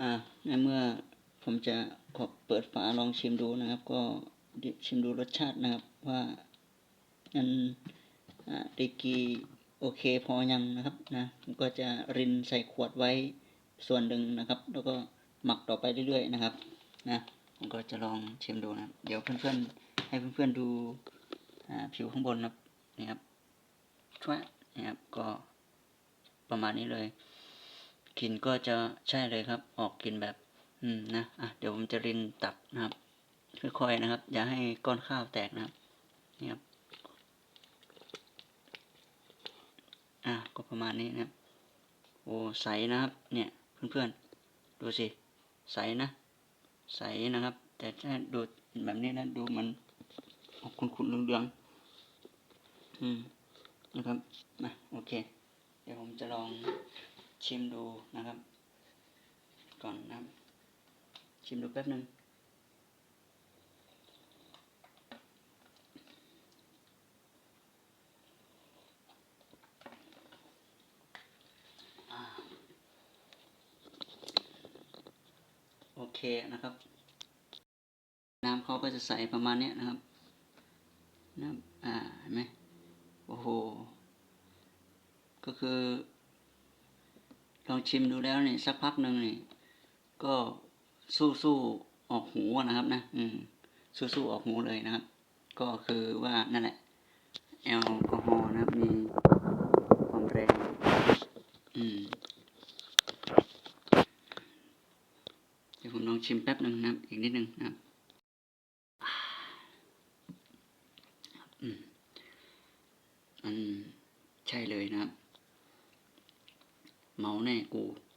อ่าในเมื่อผมจะขอเปิดฝาลองชิมดูนะครับ ก็ชิมดูรสชาตินะครับว่ามันดีกีโอเคพอยังนะครับนะผมก็จะรินใส่ขวดไว้ส่วนหนึ่งนะครับ แล้วก็หมักต่อไปเรื่อยๆนะครับนะผมก็จะลองชิมดูนะครับเดี๋ยวเพื่อนๆให้เพื่อนๆดูผิวข้างบนนะครับนี่ครับช่วยนะครับก็ประมาณนี้เลย กลิ่นก็จะใช่เลยครับ ออกกลิ่นแบบ อืมนะอะเดี๋ยวผมจะรินตับนะครับค่อยๆนะครับ อย่าให้ก้อนข้าวแตกนะครับนี่ครับอะก็ประมาณนี้นะครับโอ้ใสนะครับ เนี่ยเพื่อนๆดูสิใสนะ ใสนะครับ แต่ถ้าดูแบบนี้นะดูมันออกขุ่นๆเหลืองๆอืมนะครับนะโอเค เดี๋ยวผมจะลอง ชิมดูนะครับ ก่อนนะชิมดูแป๊บหนึ่งโอเคนะครับ น้ำเขาก็จะใสประมาณเนี้ยนะครับน้ำอ่าเห็นไหมโอ้โห ก็คือ ลองชิมดูแล้วเนี่ยสักพักหนึ่งนี่ก็สู้สู้ออกหูนะครับนะ อืม สู้สู้ออกหูเลยนะครับ ก็คือว่านั่นแหละ แอลกอฮอล์นะครับมีความแรง อืมเดี๋ยวผมลองชิมแป๊บหนึ่งนะครับ อีกนิดหนึ่งนะครับอืมมันใช่เลยนะครับ mä ne kuullut niinku